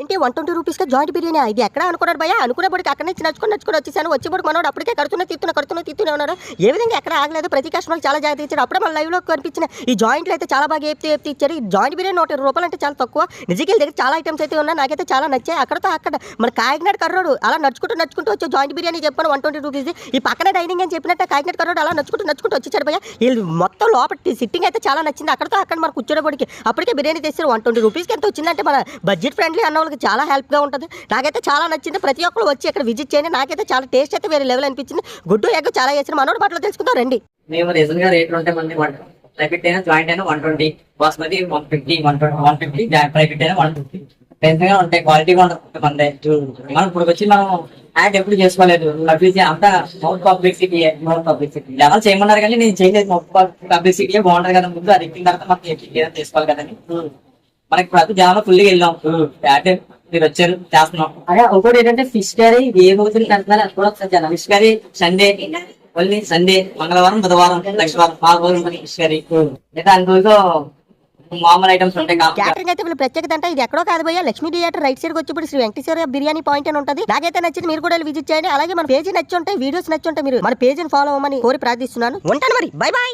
ఏంటి one twenty రూపీస్కి joint biryani? ఇది ఎక్కడ అనుకున్నారు భయ అనుకున్నప్పటికి అక్కడ నుంచి నచ్చుకొని నచ్చుకొని వచ్చేసాను. వచ్చేప్పుడు మనోడు అప్పటికే కడుతున్నా తిత్తున్నా కడుతున్నా తిత్తునే ఉన్నాడు. ఏ విధంగా ఎక్కడ ఆగలేదు. ప్రతి కస్టమర్ చాలా జాగ్రత్త ఇచ్చారు అప్పుడే మన లైవ్లో కనిపించిన ఈ జాయింట్లు అయితే చాలా బాగా ఏపి ఏపి ఇచ్చారు. ఈ జాయింట్ బిర్యానీ నూట రూపాయలు అంటే చాలా తక్కువ. నిజంగా దగ్గర చాలా ఐటమ్స్ అయితే ఉన్నాయి. నాకైతే చాలా నచ్చాయి. అక్కడతో అక్కడ మన కాకినాడ కర్రోడు అలా నడుచుకుంటూ నడుచుకుంటూ వచ్చి జాయింట్ బిర్యానీ చెప్పాను వన్ ట్వంటీ రూపీస్ ఈ పక్కన డైనింగ్ అని చెప్పినట్టు కాకినాడ కర్రోడు అలా నడుచుకుంటూ నడుచుకుంటూ వచ్చేసాడు భయ వీళ్ళు మొత్తం లోపల సిట్టింగ్ అయితే చాలా నచ్చింది. అక్కడతో అక్కడ మనకు కూర్చోబడికి అప్పటికే బిర్యానీ తెస్తారు వన్ ట్వంటీ రూపీస్కి ఎంత వచ్చిందంటే మన బడ్జెట్ ఫ్రెండ్లీ అన్న వాళ్ళకి చాలా హెల్ప్గా ఉంటుంది. నాకైతే చాలా నచ్చింది. ప్రతి ఒక్కరు వచ్చి ఇక్కడ విజిట్ చేయండి. నాకైతే చాలా టేస్ట్ అయితే వేరే లెవెల్ అనిపించింది. గుడ్డు ఎగ్ చాలా చేసిన మనోడు బట్టలు తెలుసుకుందాం రండి. మేము రీజన్గా రేట్లు ఉంటాయి మంది వన్ ప్రైవేట్ అయినా జాయింట్ అయినా one twenty basmati one fifty one twenty one fifty private అయినా వన్ ఫిఫ్టీ గా ఉంటాయి? క్వాలిటీ ఉంటుంది మంది మనం ఇప్పుడు వచ్చి మనం యాడ్ ఎప్పుడు చేసుకోలేదు. పబ్లిసిటీ అంతా mouth publicity mouth publicity level చేయమన్నారు కానీ నేను చేయలేదు. మౌత్ పబ్లిసిటీ బాగుంటది కదా. ముందు అది ఎక్కిన తర్వాత మనకి ఏదైనా చేసుకోవాలి కదండి. మనకి అది జామ ఫుల్గా వెళ్ళాం మీరు వచ్చారు చేస్తున్నాం. అదే ఇంకోటి ఏంటంటే ఫిష్ కర్రీ ఏ రోజు అంటున్నారు అది కూడా ఒకసారి జనం fish curry Sunday only Sunday మంగళవారం బుధవారం లక్షవారం నాలుగు రోజులు మనకి ఫిష్ కర్రీ లేదా అన్ని రోజులు మామూలు ఐటమ్స్ ఉంటాయి కాబట్టి. క్యాటరింగ్ అయితే వీళ్ళు ప్రత్యేకత అంటే ఇది ఎక్కడో కాదు భయ్య లక్ష్మీ థియేటర్ రైట్ సైడ్ వచ్చి శ్రీ వెంకటేశ్వర బిర్యానీ పాయింట్ అని ఉంటుంది. నాకైతే నచ్చింది మీరు కూడా విజిట్ చేయండి. అలాగే మన పేజీ నచ్చి ఉంటాయి వీడియోస్ నచ్చి ఉంటాయి మీరు మన పేజీని ఫాలో అవ్వమని కోరి ప్రార్థిస్తున్నాను. ఉంటాను మరి. Bye bye